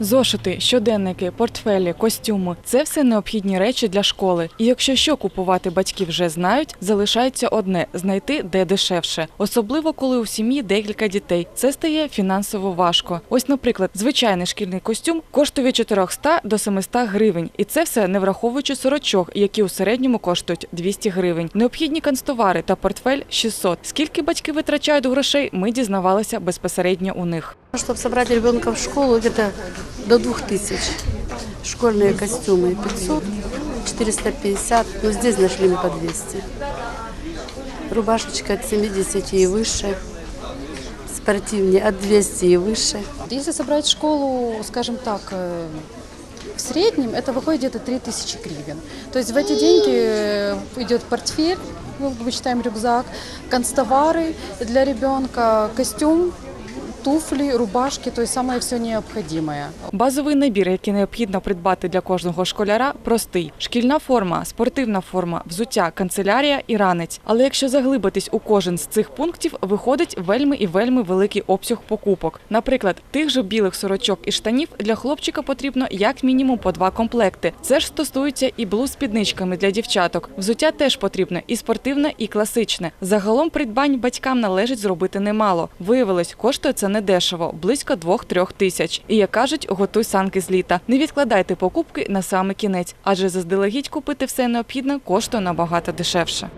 Зошити, щоденники, портфелі, костюми це все необхідні речі для школи. І якщо що купувати батьки вже знають, залишається одне знайти де дешевше. Особливо коли у сім'ї декілька дітей. Це стає фінансово важко. Ось, наприклад, звичайний шкільний костюм коштує від 400 до 700 гривень, і це все не враховуючи сорочок, які у середньому коштують 200 гривень. Необхідні канцтовари та портфель 600. Скільки батьки витрачають грошей, ми дізнавалися безпосередньо у них. Чтобы собрать ребенка в школу, где-то до 2000. Школьные костюмы 500, 450, но здесь нашли мы по 200. Рубашечка от 70 и выше, спортивнее от 200 и выше. Если собрать школу, скажем так, э, в среднем это выходит где-то 3000 гривен. То есть в эти деньги э, идет портфель, ну, мы считаем рюкзак, канцтовары для ребенка, костюм, туфли, рубашки, то самое все необходимое. Базовий набір, який необхідно придбати для кожного школяра, простий: шкільна форма, спортивна форма, взуття, канцелярія і ранець. Але якщо заглибитись у кожен з цих пунктів, виходить вельми і вельми великий обсяг покупок. Наприклад, тих же білих сорочок і штанів для хлопчика потрібно як мінімум по два комплекти. Це ж стосується і блуз з спідничками для дівчаток. Взуття теж потрібне і спортивне, і класичне. Загалом придбань батькам належить зробити немало. Виявилось, коштує це недешево, близько 2-3 тисяч. І як кажуть, готуй санки з літа. Не відкладайте покупки на саме кінець, адже заздалегідь купити все необхідне коштує набагато дешевше.